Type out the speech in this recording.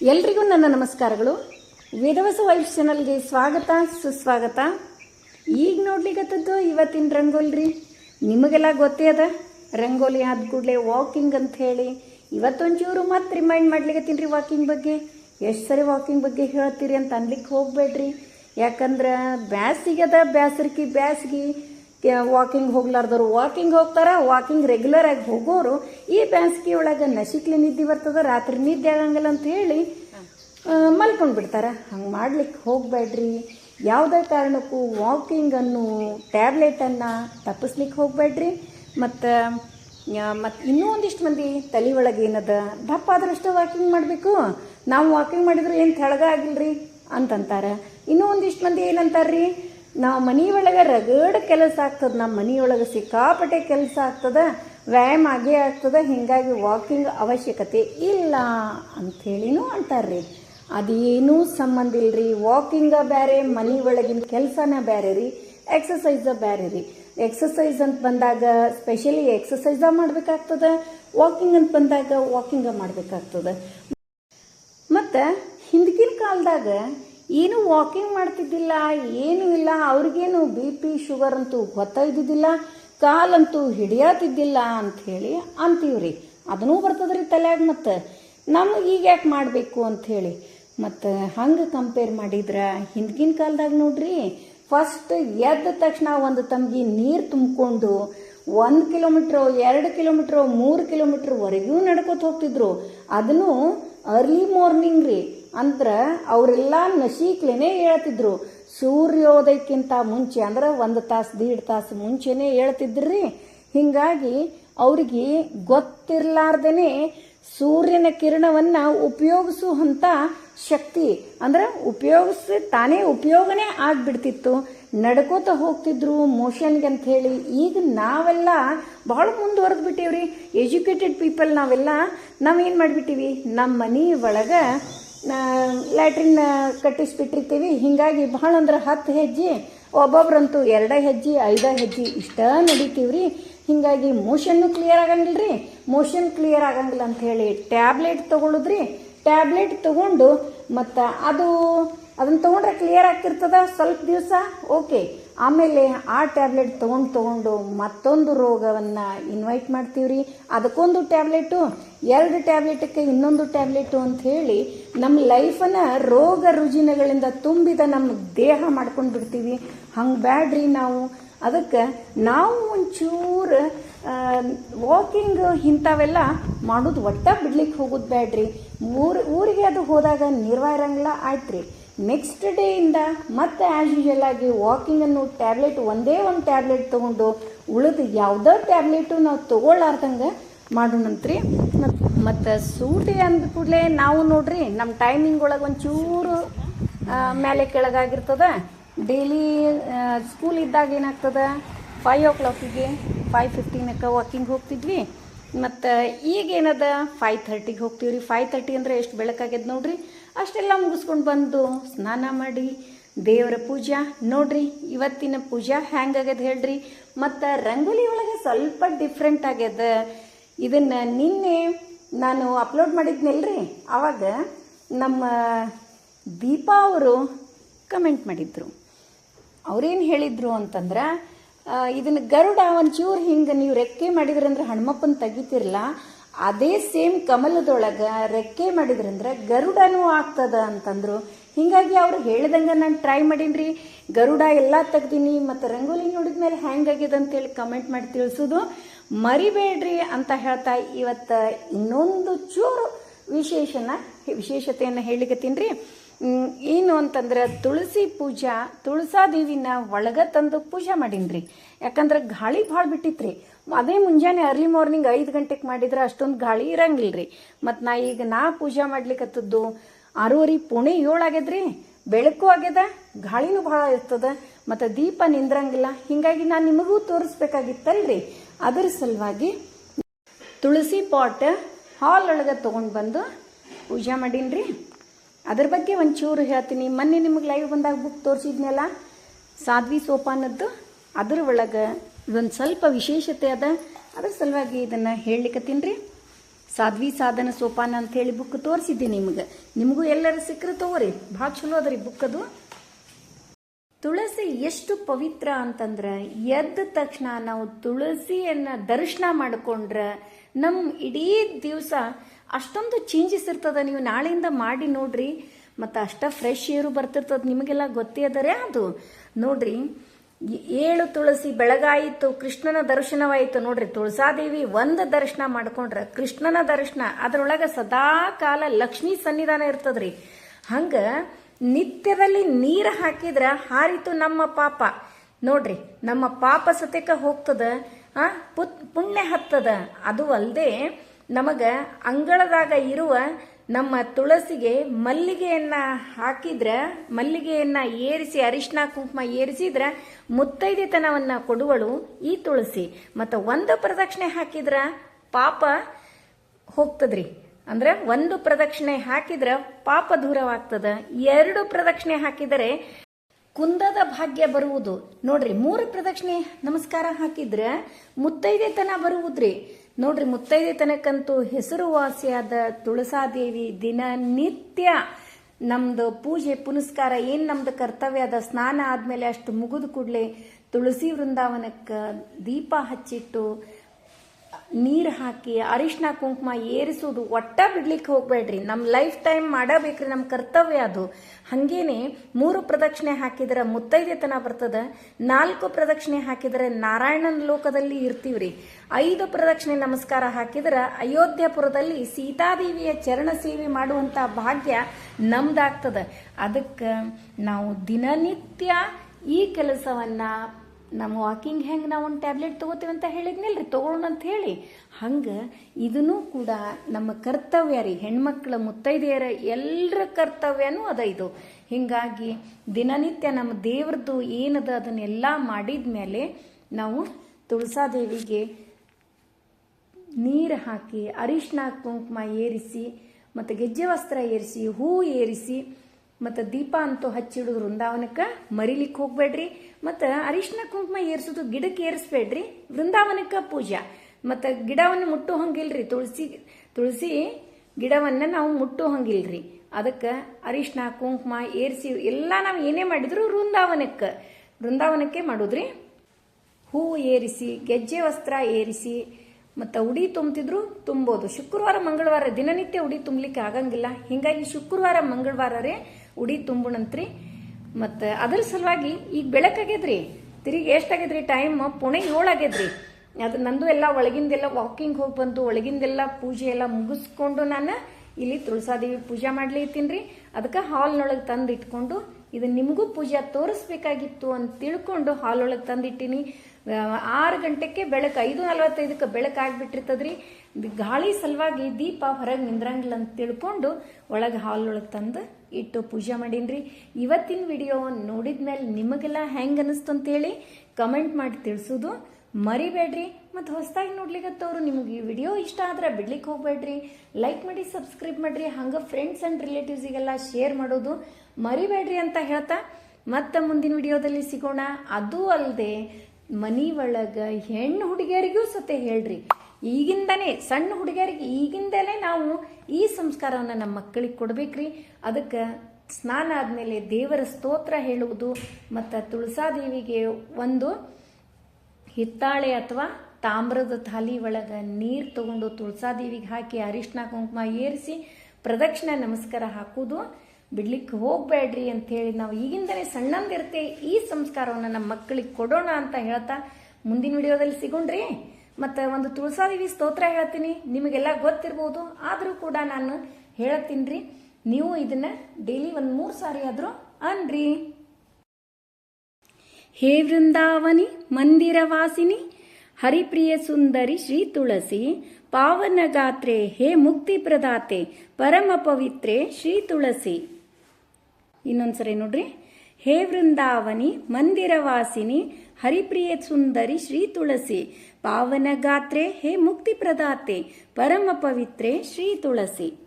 ಎಲ್ರಿಗೂ ನನ್ನ ನಮಸ್ಕಾರಗಳು. ವೇದವಸ ವೈಫ್ ಚಾನಲ್ಗೆ ಸ್ವಾಗತ, ಸುಸ್ವಾಗತ. ಈಗ ನೋಡ್ಲಿಕ್ಕತ್ತದ್ದು ಇವತ್ತಿನ ರಂಗೋಲಿ ರೀ ನಿಮಗೆಲ್ಲ ಗೊತ್ತೇ ಅದ, ರಂಗೋಲಿ ಆದ ಕೂಡಲೇ ವಾಕಿಂಗ್ ಅಂತ ಹೇಳಿ. ಇವತ್ತೊಂಚೂರು ಮತ್ತೆ ರಿಮೈಂಡ್ ಮಾಡ್ಲಿಕ್ಕತ್ತೀನಿ ರೀ ವಾಕಿಂಗ್ ಬಗ್ಗೆ. ಎಷ್ಟು ಸರಿ ವಾಕಿಂಗ್ ಬಗ್ಗೆ ಹೇಳ್ತೀರಿ ಅಂತ ಅನ್ಲಿಕ್ಕೆ ಹೋಗ್ಬೇಡ್ರಿ. ಯಾಕಂದ್ರೆ ಬ್ಯಾಸಿಗೆ ಅದ ಬ್ಯಾಸರ್ಕಿ ಬ್ಯಾಸ್ಗಿ ವಾಕಿಂಗ್ ಹೋಗ್ಲಾರ್ದವ್ರು. ವಾಕಿಂಗ್ ಹೋಗ್ತಾರೆ ವಾಕಿಂಗ್ ರೆಗ್ಯುಲರ್ ಆಗಿ ಹೋಗೋರು, ಈ ಬ್ಯಾಸ್ಗೆ ಒಳಗೆ ನಶಿಕ್ಲಿ ನಿದ್ದೆ ಬರ್ತದ, ರಾತ್ರಿ ನಿದ್ದೆ ಆಗಂಗಿಲ್ಲ ಅಂತ ಹೇಳಿ ಮಲ್ಕೊಂಡು ಬಿಡ್ತಾರೆ. ಹಂಗೆ ಮಾಡ್ಲಿಕ್ಕೆ ಹೋಗಬೇಡ್ರಿ ಯಾವುದೇ ಕಾರಣಕ್ಕೂ ವಾಕಿಂಗನ್ನು ಟ್ಯಾಬ್ಲೆಟನ್ನು ತಪ್ಪಿಸ್ಲಿಕ್ಕೆ ಹೋಗಬೇಡ್ರಿ ಮತ್ತು ಮತ್ತು ಇನ್ನೂ ಒಂದಿಷ್ಟು ಮಂದಿ ತಲೆ ಒಳಗೆ ಏನದ, ದಪ್ಪ ಆದ್ರಷ್ಟು ವಾಕಿಂಗ್ ಮಾಡಬೇಕು. ನಾವು ವಾಕಿಂಗ್ ಮಾಡಿದ್ರೆ ಏನು ತೆಳಗ ಆಗಿಲ್ರಿ ಅಂತಂತಾರೆ. ಇನ್ನೂ ಒಂದಿಷ್ಟು ಮಂದಿ ಏನಂತಾರ್ರಿ? ನಾವು ಮನೆಯೊಳಗೆ ರಗಡ ಕೆಲಸ ಆಗ್ತದೆ ನಮ್ಮ ಮನೆಯೊಳಗೆ ಸಿಕ್ಕಾಪಟ್ಟೆ ಕೆಲಸ ಆಗ್ತದೆ, ವ್ಯಾಯಾಮ ಆಗೇ ಆಗ್ತದೆ, ಹೀಗಾಗಿ ವಾಕಿಂಗ್ ಅವಶ್ಯಕತೆ ಇಲ್ಲ ಅಂಥೇಳಿನೂ ಅಂತಾರ್ರಿ. ಅದೇನೂ ಸಂಬಂಧ ಇಲ್ರಿ ವಾಕಿಂಗ ಬೇರೆ ಮನೆ ಒಳಗಿನ ಕೆಲಸನ ಬೇರೆ ರೀ ಎಕ್ಸಸೈಸ ಬೇರೆ ರೀ ಎಕ್ಸಸೈಸ್ ಅಂತ ಬಂದಾಗ ಸ್ಪೆಷಲಿ ಎಕ್ಸಸೈಸ ಮಾಡ್ಬೇಕಾಗ್ತದ ವಾಕಿಂಗ್ ಅಂತ ಬಂದಾಗ ವಾಕಿಂಗ ಮಾಡಬೇಕಾಗ್ತದೆ. ಮತ್ತು ಹಿಂದಿನ ಕಾಲದಾಗ ಏನು ವಾಕಿಂಗ್ ಮಾಡ್ತಿದ್ದಿಲ್ಲ, ಏನೂ ಇಲ್ಲ, ಅವ್ರಿಗೇನು ಬಿ ಪಿ ಶುಗರ್ ಅಂತೂ ಗೊತ್ತಾಯ್ದಿದ್ದಿಲ್ಲ ಕಾಲಂತೂ ಹಿಡಿಯತಿದ್ದಿಲ್ಲ ಅಂಥೇಳಿ ಅಂತೀವ್ರಿ. ಅದನ್ನೂ ಬರ್ತದ್ರಿ ತಲೆಯಾಗ ಮತ್ತು. ನಮಗೆ ಈಗ ಯಾಕೆ ಮಾಡಬೇಕು ಅಂಥೇಳಿ ಮತ್ತು ಹಂಗೆ ಕಂಪೇರ್ ಮಾಡಿದ್ರೆ ಹಿಂದಿನ ಕಾಲದಾಗ ನೋಡ್ರಿ ಫಸ್ಟ್ ಎದ್ದ ತಕ್ಷಣ ಒಂದು ತಮ್ಗಿ ನೀರು ತುಂಬಿಕೊಂಡು ಒಂದು ಕಿಲೋಮೀಟ್ರ್, ಎರಡು ಕಿಲೋಮೀಟ್ರ್, ಮೂರು ಕಿಲೋಮೀಟ್ರ್ವರೆಗೂ ನಡ್ಕೋತ ಹೋಗ್ತಿದ್ರು. ಅದನ್ನು ಅರ್ಲಿ ಮಾರ್ನಿಂಗ್ ರೀ. ಅಂದ್ರೆ ಅವರೆಲ್ಲ ನಶೀಕ್ಲೇನೆ ಹೇಳ್ತಿದ್ರು. ಸೂರ್ಯೋದಯಕ್ಕಿಂತ ಮುಂಚೆ, ಅಂದ್ರೆ ಒಂದು ತಾಸು, ದೀಡ್ ತಾಸು ಮುಂಚೆನೇ ಹೇಳ್ತಿದ್ರಿ. ಹಿಂಗಾಗಿ ಅವ್ರಿಗೆ ಗೊತ್ತಿರ್ಲಾರ್ದೇನೆ ಸೂರ್ಯನ ಕಿರಣವನ್ನ ಉಪಯೋಗಿಸುವಂಥ ಶಕ್ತಿ, ಅಂದ್ರೆ ಉಪಯೋಗಿಸಿ ತಾನೇ ಉಪಯೋಗನೇ ಆಗ್ಬಿಡ್ತಿತ್ತು. ನಡ್ಕೋತ ಹೋಗ್ತಿದ್ರು ಮೋಷನ್ಗೆ ಅಂತ ಹೇಳಿ ಈಗ ನಾವೆಲ್ಲ ಬಹಳ ಮುಂದುವರೆದು ಬಿಟ್ಟೇವ್ರಿ. ಎಜುಕೇಟೆಡ್ ಪೀಪಲ್ ನಾವೆಲ್ಲ ನಾವೇನು ಮಾಡಿಬಿಟ್ಟಿವಿ? ನಮ್ಮ ಮನೆ ಒಳಗೆ ಲ್ಯಾಟ್ರಿನ್ ಕಟ್ಟಿಸ್ಬಿಟ್ಟಿರ್ತೀವಿ. ಹಿಂಗಾಗಿ ಭಾಳ ಅಂದ್ರೆ ಹತ್ತು ಹೆಜ್ಜೆ, ಒಬ್ಬೊಬ್ರಂತೂ ಎರಡ ಹೆಜ್ಜೆ, ಐದ ಹೆಜ್ಜೆ ಇಷ್ಟ ನಡಿತೀವ್ರಿ. ಹಿಂಗಾಗಿ ಮೋಷನ್ನು ಕ್ಲಿಯರ್ ಆಗಂಗಿಲ್ಲ ರೀ ಮೋಷನ್ ಕ್ಲಿಯರ್ ಆಗಂಗಿಲ್ಲ ಅಂತ ಹೇಳಿ ಟ್ಯಾಬ್ಲೆಟ್ ತೊಗೊಳುದ್ರಿ. ಟ್ಯಾಬ್ಲೆಟ್ ತೊಗೊಂಡು ಮತ್ತು ಅದು ಅದನ್ನು ತೊಗೊಂಡ್ರೆ ಕ್ಲಿಯರ್ ಆಗ್ತಿರ್ತದ? ಸ್ವಲ್ಪ ದಿವಸ? ಓಕೆ ಆಮೇಲೆ ಆ ಟ್ಯಾಬ್ಲೆಟ್ ತೊಗೊಂಡು ತೊಗೊಂಡು ಮತ್ತೊಂದು ರೋಗವನ್ನು ಇನ್ವೈಟ್ ಮಾಡ್ತೀವ್ರಿ. ಅದಕ್ಕೊಂದು ಟ್ಯಾಬ್ಲೆಟು, ಎರಡು ಟ್ಯಾಬ್ಲೆಟಕ್ಕೆ ಇನ್ನೊಂದು ಟ್ಯಾಬ್ಲೆಟು ಅಂತ ಹೇಳಿ ನಮ್ಮ ಲೈಫನ್ನು ರೋಗ ರುಜಿನಗಳಿಂದ ತುಂಬಿದ ನಮ್ಮ ದೇಹ ಮಾಡ್ಕೊಂಡು ಬಿಡ್ತೀವಿ. ಹಂಗೆ ಬ್ಯಾಡ್ರಿ ನಾವು. ಅದಕ್ಕೆ ನಾವು ಒಂಚೂರು ವಾಕಿಂಗ್ ಇಂಥವೆಲ್ಲ ಮಾಡೋದು ಒಟ್ಟ ಬಿಡ್ಲಿಕ್ಕೆ ಹೋಗೋದು ಬ್ಯಾಡ್ರಿ. ಊರು ಊರಿಗೆ ಅದು ಹೋದಾಗ ಇರಂಗಿಲ್ಲ ಆಯ್ತು ರೀ ನೆಕ್ಸ್ಟ್ ಡೇಯಿಂದ ಮತ್ತೆ ಆ್ಯಸ್ ಯೂಶಲ್ ಆಗಿ ವಾಕಿಂಗನ್ನು ಟ್ಯಾಬ್ಲೆಟ್ ಒಂದೇ ಒಂದು ಟ್ಯಾಬ್ಲೆಟ್ ತೊಗೊಂಡು ಉಳಿದು ಯಾವುದೋ ಟ್ಯಾಬ್ಲೆಟು ನಾವು ತೊಗೊಳ್ಳಾರ್ದಂಗೆ ಮಾಡೋಣಂತ್ರಿ. ಮತ್ತು ಸೂಟಿ ಅಂದ ಕೂಡಲೇ ನಾವು ನೋಡ್ರಿ ನಮ್ಮ ಟೈಮಿಂಗ್ ಒಳಗೆ ಒಂಚೂರು ಮೇಲೆ ಕೆಳಗಾಗಿರ್ತದೆ. ಡೈಲಿ ಸ್ಕೂಲ್ ಇದ್ದಾಗ ಏನಾಗ್ತದೆ? ಫೈವ್ ಓ ಕ್ಲಾಕಿಗೆ ಫೈವ್ ಫಿಫ್ಟೀನಕ್ಕೆ ವಾಕಿಂಗ್ ಹೋಗ್ತಿದ್ವಿ. ಮತ್ತು ಈಗೇನದ? ಫೈವ್ ಥರ್ಟಿಗೆ ಹೋಗ್ತೀವಿ ರೀ ಫೈವ್ ಥರ್ಟಿ ಅಂದರೆ ಎಷ್ಟು ಬೆಳಕಾಗ್ಯದ ನೋಡ್ರಿ? ಅಷ್ಟೆಲ್ಲ ಮುಗಿಸ್ಕೊಂಡು ಬಂದು ಸ್ನಾನ ಮಾಡಿ, ದೇವರ ಪೂಜಾ. ನೋಡ್ರಿ, ಇವತ್ತಿನ ಪೂಜಾ ಹ್ಯಾಂಗಾಗ್ಯದ ಹೇಳ್ರಿ? ಮತ್ತು ರಂಗೋಲಿ ಒಳಗೆ ಸ್ವಲ್ಪ ಡಿಫ್ರೆಂಟ್ ಆಗ್ಯದ. ಇದನ್ನು ನಿನ್ನೆ ನಾನು ಅಪ್ಲೋಡ್ ಮಾಡಿದ್ನಲ್ರಿ? ಆವಾಗ ನಮ್ಮ ದೀಪಾ ಅವರು ಕಮೆಂಟ್ ಮಾಡಿದ್ರು. ಅವ್ರೇನು ಹೇಳಿದ್ರು ಅಂತಂದ್ರೆ ಇದನ್ನು ಗರುಡ ಒಂಚೂರು ಹಿಂಗೆ ನೀವು ರೆಕ್ಕೆ ಮಾಡಿದ್ರಂದ್ರೆ ಹನುಮಪ್ಪನ ತೆಗಿತಿರಲ್ಲ ಅದೇ ಸೇಮ್ ಕಮಲದೊಳಗೆ ರೆಕ್ಕೆ ಮಾಡಿದ್ರಂದ್ರೆ ಗರುಡನೂ ಆಗ್ತದ ಅಂತಂದ್ರು. ಹಿಂಗಾಗಿ ಅವ್ರು ಹೇಳ್ದಂಗೆ ನಾನು ಟ್ರೈ ಮಾಡೀನಿ ಗರುಡ ಎಲ್ಲ ತೆಗ್ದೀನಿ ಮತ್ತು ರಂಗೋಲಿ ನೋಡಿದ ನೋಡಿದ್ಮೇಲೆ ಅಂತ ಅಂತೇಳಿ ಕಮೆಂಟ್ ಮಾಡಿ ತಿಳಿಸೋದು. ಮರಿಬೇಡ್ರಿ ಅಂತ ಹೇಳ್ತಾ ಇವತ್ತು ಇನ್ನೊಂದು ಚೂರು ವಿಶೇಷನ, ವಿಶೇಷತೆಯನ್ನು ಹೇಳಿಕತ್ತೀನಿ. ರೀ ಏನು ಅಂತಂದ್ರೆ ತುಳಸಿ ಪೂಜಾ ತುಳಸಾದೇವಿನ ಒಳಗೆ ತಂದು ಪೂಜೆ ಮಾಡೀನಿ ಯಾಕಂದ್ರೆ ಗಾಳಿ ಭಾಳ ಬಿಟ್ಟಿತ್ರಿ. ಅದೇ ಮುಂಜಾನೆ ಅರ್ಲಿ ಮಾರ್ನಿಂಗ್ ಐದು ಗಂಟೆಗೆ ಮಾಡಿದ್ರೆ ಅಷ್ಟೊಂದು ಗಾಳಿ ಇರಂಗಿಲ್ಲ ರೀ ಮತ್ತು ನಾ ಈಗ ನಾ ಪೂಜೆ ಮಾಡ್ಲಿಕ್ಕತ್ತದ್ದು ಆರೂವರೆ, ಪುಣೆ ಏಳು ಆಗ್ಯದ್ರಿ. ಬೆಳಕು ಆಗ್ಯದ, ಗಾಳಿನೂ ಭಾಳ ಇರ್ತದ, ಮತ್ತು ದೀಪ ನಿಂದ್ರಂಗಿಲ್ಲ. ಹಿಂಗಾಗಿ ನಾನು ನಿಮಗೂ ತೋರಿಸ್ಬೇಕಾಗಿತ್ತಲ್ರಿ. ಅದರ ಸಲುವಾಗಿ ತುಳಸಿ ಪಾಟ್ ಹಾಲ್ ಒಳಗೆ ತೊಗೊಂಡು ಬಂದು ಪೂಜೆ ಮಾಡೀನಿ ಅದ್ರ ಬಗ್ಗೆ ಒಂಚೂರು ಹೇಳ್ತೀನಿ. ಮೊನ್ನೆ ನಿಮಗೆ ಲೈವ್ ಬಂದಾಗ ಬುಕ್ ತೋರಿಸಿದ್ನಲ್ಲ, ಸಾಧ್ವಿ ಸೋಪಾನದ್ದು, ಅದ್ರ ಒಳಗೆ ಇದೊಂದು ಸ್ವಲ್ಪ ವಿಶೇಷತೆ ಅದ. ಅದ್ರ ಸಲುವಾಗಿ ಇದನ್ನು ಹೇಳಲಿಕ್ಕತ್ತೀನಿ ರೀ. ಸಾಧ್ವಿ ಸಾಧನ ಸೋಪಾನ ಅಂತ ಹೇಳಿ ಬುಕ್ ತೋರಿಸಿದ್ದೆ ನಿಮ್ಗೆ. ನಿಮಗೂ ಎಲ್ಲರೂ ಸಿಕ್ಕರೆ ತಗೋರಿ. ಭಾಳ ಚಲೋ ಅದ ರೀ ಬುಕ್ ಅದು. ತುಳಸಿ ಎಷ್ಟು ಪವಿತ್ರ ಅಂತಂದ್ರೆ ಎದ್ದ ತಕ್ಷಣ ನಾವು ತುಳಸಿಯನ್ನು ದರ್ಶನ ಮಾಡಿಕೊಂಡ್ರೆ ನಮ್ಮ ಇಡೀ ದಿವಸ ಅಷ್ಟೊಂದು ಚೇಂಜಸ್ ಇರ್ತದ. ನೀವು ನಾಳೆಯಿಂದ ಮಾಡಿ ನೋಡ್ರಿ. ಮತ್ತು ಅಷ್ಟ ಫ್ರೆಶ್ ಏರು ಬರ್ತಿರ್ತದ. ನಿಮಗೆಲ್ಲ ಗೊತ್ತೇ ಅದರೇ ಅದು. ನೋಡ್ರಿ ಏಳು ತುಳಸಿ ಬೆಳಗಾಯಿತು, ಕೃಷ್ಣನ ದರ್ಶನವಾಯಿತು ನೋಡ್ರಿ, ತುಳಸಾದೇವಿ ಒಂದು ದರ್ಶನ ಮಾಡ್ಕೊಂಡ್ರೆ ಕೃಷ್ಣನ ದರ್ಶನ, ಅದರೊಳಗೆ ಸದಾ ಕಾಲ ಲಕ್ಷ್ಮೀ ಸನ್ನಿಧಾನ ಇರ್ತದ್ರಿ. ಹಂಗ ನಿತ್ಯದಲ್ಲಿ ನೀರು ಹಾಕಿದ್ರ ಹಾರಿತು ನಮ್ಮ ಪಾಪ. ನೋಡ್ರಿ, ನಮ್ಮ ಪಾಪ ಸತ್ಯಕ್ಕೆ ಹೋಗ್ತದ, ಆ ಪುಣ್ಯ ಹತ್ತದ. ಅದು ಅಲ್ಲದೆ ನಮಗ ಅಂಗಳದಾಗ ಇರುವ ನಮ್ಮ ತುಳಸಿಗೆ ಮಲ್ಲಿಗೆಯನ್ನ ಹಾಕಿದ್ರ, ಮಲ್ಲಿಗೆಯನ್ನ ಏರಿಸಿ ಅರಿಶಿನ ಕುಂಕುಮ ಏರಿಸಿದ್ರ ಮುತ್ತೈದೆತನವನ್ನ ಕೊಡುವಳು ಈ ತುಳಸಿ. ಮತ್ತು ಒಂದು ಪ್ರದಕ್ಷಿಣೆ ಹಾಕಿದ್ರ ಪಾಪ ಹೋಗ್ತದ್ರಿ. ಅಂದ್ರೆ ಒಂದು ಪ್ರದಕ್ಷಿಣೆ ಹಾಕಿದ್ರ ಪಾಪ ದೂರವಾಗ್ತದ. ಎರಡು ಪ್ರದಕ್ಷಿಣೆ ಹಾಕಿದರೆ ಕುಂದದ ಭಾಗ್ಯ ಬರುವುದು. ನೋಡ್ರಿ, ಮೂರು ಪ್ರದಕ್ಷಿಣೆ ನಮಸ್ಕಾರ ಹಾಕಿದ್ರ ಮುತ್ತೈದೆತನ ಬರುವುದ್ರಿ. ನೋಡ್ರಿ ಮುತ್ತೈದೆತನಕ್ಕಂತೂ ಹೆಸರುವಾಸಿಯಾದ ತುಳಸಾದೇವಿ ದಿನನಿತ್ಯ ನಮ್ದು ಪೂಜೆ, ಪುನಸ್ಕಾರ, ಏನ್ ನಮ್ದು ಕರ್ತವ್ಯ, ಅದ ಸ್ನಾನ ಆದ್ಮೇಲೆ ಅಷ್ಟು ಮುಗಿದು ಕೂಡಲೇ ತುಳಸಿ ವೃಂದಾವನಕ್ಕೆ ದೀಪ ಹಚ್ಚಿಟ್ಟು ನೀರು ಹಾಕಿ ಅರಿಶಿನ ಕುಂಕುಮ ಏರಿಸೋದು ಒಟ್ಟ ಬಿಡ್ಲಿಕ್ಕೆ ಹೋಗ್ಬೇಡ್ರಿ. ನಮ್ಮ ಲೈಫ್ ಟೈಮ್ ಮಾಡಬೇಕ್ರಿ ನಮ್ಮ ಕರ್ತವ್ಯ ಅದು. ಹಾಗೇನೆ ಮೂರು ಪ್ರದಕ್ಷಿಣೆ ಹಾಕಿದ್ರೆ ಮುತ್ತೈದೆತನ ಬರ್ತದ, ನಾಲ್ಕು ಪ್ರದಕ್ಷಿಣೆ ಹಾಕಿದ್ರೆ ನಾರಾಯಣನ ಲೋಕದಲ್ಲಿ ಇರ್ತೀವ್ರಿ. ಐದು ಪ್ರದಕ್ಷಿಣೆ ನಮಸ್ಕಾರ ಹಾಕಿದ್ರೆ ಅಯೋಧ್ಯಪುರದಲ್ಲಿ ಸೀತಾದೇವಿಯ ಚರಣ ಸೇವೆ ಮಾಡುವಂತ ಭಾಗ್ಯ ನಮ್ದಾಗ್ತದ. ಅದಕ್ಕೆ ನಾವು ದಿನನಿತ್ಯ ಈ ಕೆಲಸವನ್ನ ನಮ್ಮ ವಾಕಿಂಗ್ ಹೆಂಗೆ ನಾವು ಒಂದು ಟ್ಯಾಬ್ಲೆಟ್ ತೊಗೋತೀವಿ ಅಂತ ಹೇಳಿದ್ನಿಲ್ರಿ ತೊಗೊಳ್ಳೋಣ ಅಂತ ಹೇಳಿ. ಹಂಗೆ ಇದನ್ನೂ ಕೂಡ ನಮ್ಮ ಕರ್ತವ್ಯ ರೀ, ಹೆಣ್ಮಕ್ಳ ಮುತ್ತೈದೆಯರ ಎಲ್ಲರ ಕರ್ತವ್ಯನೂ ಅದ ಇದು. ಹೀಗಾಗಿ ದಿನನಿತ್ಯ ನಮ್ಮ ದೇವ್ರದ್ದು ಏನದ ಅದನ್ನೆಲ್ಲ ಮಾಡಿದ ಮೇಲೆ ನಾವು ತುಳಸಾದೇವಿಗೆ ನೀರು ಹಾಕಿ ಅರಿಶಿನ ಕುಂಕುಮ ಏರಿಸಿ, ಮತ್ತು ಗೆಜ್ಜೆ ವಸ್ತ್ರ ಏರಿಸಿ, ಹೂ ಏರಿಸಿ ಮತ್ತು ದೀಪ ಅಂತೂ ಹಚ್ಚಿಡೋದು ವೃಂದಾವನಕ್ಕೆ ಮರಿಲಿಕ್ಕೆ ಹೋಗ್ಬೇಡ್ರಿ. ಮತ್ತು ಅರಿಶಿನ ಕುಂಕುಮ ಏರಿಸೋದು ಗಿಡಕ್ಕೆ ಏರಿಸ್ಬೇಡ್ರಿ. ವೃಂದಾವನಕ್ಕೆ ಪೂಜಾ. ಮತ್ತು ಗಿಡವನ್ನು ಮುಟ್ಟೋ ಹಂಗಿಲ್ರಿ. ತುಳಸಿ ತುಳಸಿ ಗಿಡವನ್ನು ನಾವು ಮುಟ್ಟೋ ಹಂಗಿಲ್ರಿ. ಅದಕ್ಕೆ ಅರಿಶಿನ ಕುಂಕುಮ ಏರಿಸಿ ಎಲ್ಲ ನಾವು ಏನೇ ಮಾಡಿದ್ರು ವೃಂದಾವನಕ್ಕೆ. ವೃಂದಾವನಕ್ಕೆ ಮಾಡೋದ್ರಿ. ಹೂವು ಏರಿಸಿ, ಗೆಜ್ಜೆ ವಸ್ತ್ರ ಏರಿಸಿ, ಮತ್ತು ಉಡಿ ತುಂಬ್ತಿದ್ರು ತುಂಬೋದು. ಶುಕ್ರವಾರ, ಮಂಗಳವಾರ ದಿನನಿತ್ಯ ಉಡಿ ತುಂಬಲಿಕ್ಕೆ ಆಗಂಗಿಲ್ಲ. ಹೀಗಾಗಿ ಶುಕ್ರವಾರ, ಮಂಗಳವಾರರೇ ಉಡಿ ತುಂಬುಣಂತ್ರಿ. ಮತ್ತು ಅದ್ರ ಸಲುವಾಗಿ ಈಗ ಬೆಳಕಾಗ್ಯದ್ರಿ ತಿರುಗಿ ಎಷ್ಟಾಗ್ಯದ್ರಿ ಟೈಮ್ ಪುಣೆ ಏಳು ಆಗ್ಯದ್ರಿ. ಅದು ನಂದು ಎಲ್ಲ ಒಳಗಿಂದೆಲ್ಲ ವಾಕಿಂಗ್ ಹೋಗಿ ಬಂದು ಒಳಗಿಂದೆಲ್ಲ ಪೂಜೆ ಎಲ್ಲ ಮುಗಿಸ್ಕೊಂಡು ನಾನು ಇಲ್ಲಿ ತುಳಸಾದೇವಿ ಪೂಜೆ ಮಾಡ್ಲಿತ್ತೀನಿ ಅದಕ್ಕೆ ಹಾಲ್ನೊಳಗೆ ತಂದು ಇಟ್ಕೊಂಡು ಇದು ನಿಮಗೂ ಪೂಜೆ ತೋರಿಸ್ಬೇಕಾಗಿತ್ತು ಅಂತ ತಿಳ್ಕೊಂಡು ಹಾಲ್ ಒಳಗೆ ತಂದಿಟ್ಟಿನಿ ಆರು ಗಂಟೆಗೆ ಬೆಳಕು ಐದು ನಲವತ್ತೈದಕ್ಕೆ ಬೆಳಕು ಆಗ್ಬಿಟ್ಟಿರ್ತದ್ರಿ. ಗಾಳಿ ಸಲುವಾಗಿ ದೀಪ ಹೊರಗೆ ನಿಂದ್ರಂಗಿಲ್ಲ ಅಂತ ತಿಳ್ಕೊಂಡು ಒಳಗೆ ಹಾಲೊಳಗೆ ತಂದು ಇಟ್ಟು ಪೂಜೆ ಮಾಡೀನಿ ಇವತ್ತಿನ ವಿಡಿಯೋ ನೋಡಿದ ಮೇಲೆ ನಿಮಗೆಲ್ಲ ಹೆಂಗೆ ಅನಿಸ್ತು ಅಂತೇಳಿ ಕಮೆಂಟ್ ಮಾಡಿ ತಿಳಿಸೋದು ಮರಿಬೇಡ್ರಿ. ಮತ್ತು ಹೊಸದಾಗಿ ನೋಡ್ಲಿಕ್ಕತ್ತವ್ರು ನಿಮ್ಗೆ ಈ ವಿಡಿಯೋ ಇಷ್ಟ ಆದ್ರೆ ಬಿಡ್ಲಿಕ್ಕೆ ಹೋಗ್ಬೇಡ್ರಿ. ಲೈಕ್ ಮಾಡಿ ಸಬ್ಸ್ಕ್ರೈಬ್ ಮಾಡಿರಿ. ಹಂಗೆ ಫ್ರೆಂಡ್ಸ್ ಆ್ಯಂಡ್ ರಿಲೇಟಿವ್ಸಿಗೆಲ್ಲ ಶೇರ್ ಮಾಡೋದು ಮರಿಬೇಡ್ರಿ ಅಂತ ಹೇಳ್ತಾ ಮತ್ತೆ ಮುಂದಿನ ವಿಡಿಯೋದಲ್ಲಿ ಸಿಗೋಣ. ಅದು ಅಲ್ಲದೆ ಮನಿ ಒಳಗೆ ಹೆಣ್ಣು ಹುಡುಗಿಯರಿಗೂ ಸತೆ ಹೇಳ್ರಿ. ಈಗಿಂದನೇ, ಸಣ್ಣ ಹುಡುಗಿಯರಿಗೆ ಈಗಿಂದಲೇ ನಾವು ಈ ಸಂಸ್ಕಾರವನ್ನು ನಮ್ಮ ಮಕ್ಕಳಿಗೆ ಕೊಡಬೇಕ್ರಿ. ಅದಕ್ಕೆ ಸ್ನಾನ ಆದಮೇಲೆ ದೇವರ ಸ್ತೋತ್ರ ಹೇಳುವುದು, ಮತ್ತು ತುಳಸಾದೇವಿಗೆ ಒಂದು ಹಿತ್ತಾಳೆ ಅಥವಾ ತಾಮ್ರದ ಥಾಲಿ ಒಳಗೆ ನೀರು ತಗೊಂಡು ತುಳಸಾದೇವಿಗೆ ಹಾಕಿ ಅರಿಶಿನ ಕುಂಕುಮ ಏರಿಸಿ ಪ್ರದಕ್ಷಿಣೆ ನಮಸ್ಕಾರ ಹಾಕೋದು ಬಿಡ್ಲಿಕ್ಕೆ ಹೋಗಬೇಡ್ರಿ ಅಂತ ಹೇಳಿ ನಾವು ಈಗಿಂದಲೇ ಸಣ್ಣಂದಿರುತ್ತೆ ಈ ಸಂಸ್ಕಾರವನ್ನು ನಮ್ಮ ಮಕ್ಕಳಿಗೆ ಕೊಡೋಣ ಅಂತ ಹೇಳ್ತಾ ಮುಂದಿನ ವಿಡಿಯೋದಲ್ಲಿ ಸಿಗೋಣ್ರಿ. ಮತ್ತು ಒಂದು ತುಳಸಾದೇವಿ ಸ್ತೋತ್ರ ಹೇಳ್ತೀನಿ. ನಿಮಗೆಲ್ಲ ಗೊತ್ತಿರ್ಬೋದು. ಆದರೂ ಕೂಡ ನಾನು ಹೇಳ್ತೀನಿ ನೀವು ಇದನ್ನ ಡೈಲಿ ಒಂದು ಮೂರು ಸಾರಿ ಆದರೂ ಅನ್ರಿ. ಹೇ ವೃಂದಾವನಿ ಮಂದಿರವಾಸಿನಿ ಹರಿಪ್ರಿಯ ಸುಂದರಿ ಶ್ರೀ ತುಳಸಿ, ಪಾವನ ಗಾತ್ರೆ ಹೇ ಮುಕ್ತಿ ಪ್ರದಾತೆ, ಪರಮ ಪವಿತ್ರೆ ಶ್ರೀ ತುಳಸಿ. ಇನ್ನೊಂದ್ಸರಿ ನೋಡ್ರಿ. ಹೇ ವೃಂದಾವನಿ, ಮಂದಿರವಾಸಿನಿ, ಹರಿಪ್ರಿಯ ಸುಂದರಿ ಶ್ರೀ ತುಳಸಿ ಪಾವನ ಗಾತ್ರೆ ಹೇ ಮುಕ್ತಿ ಪ್ರದಾತೆ, ಪರಮ ಪವಿತ್ರೆ ಶ್ರೀ ತುಳಸಿ.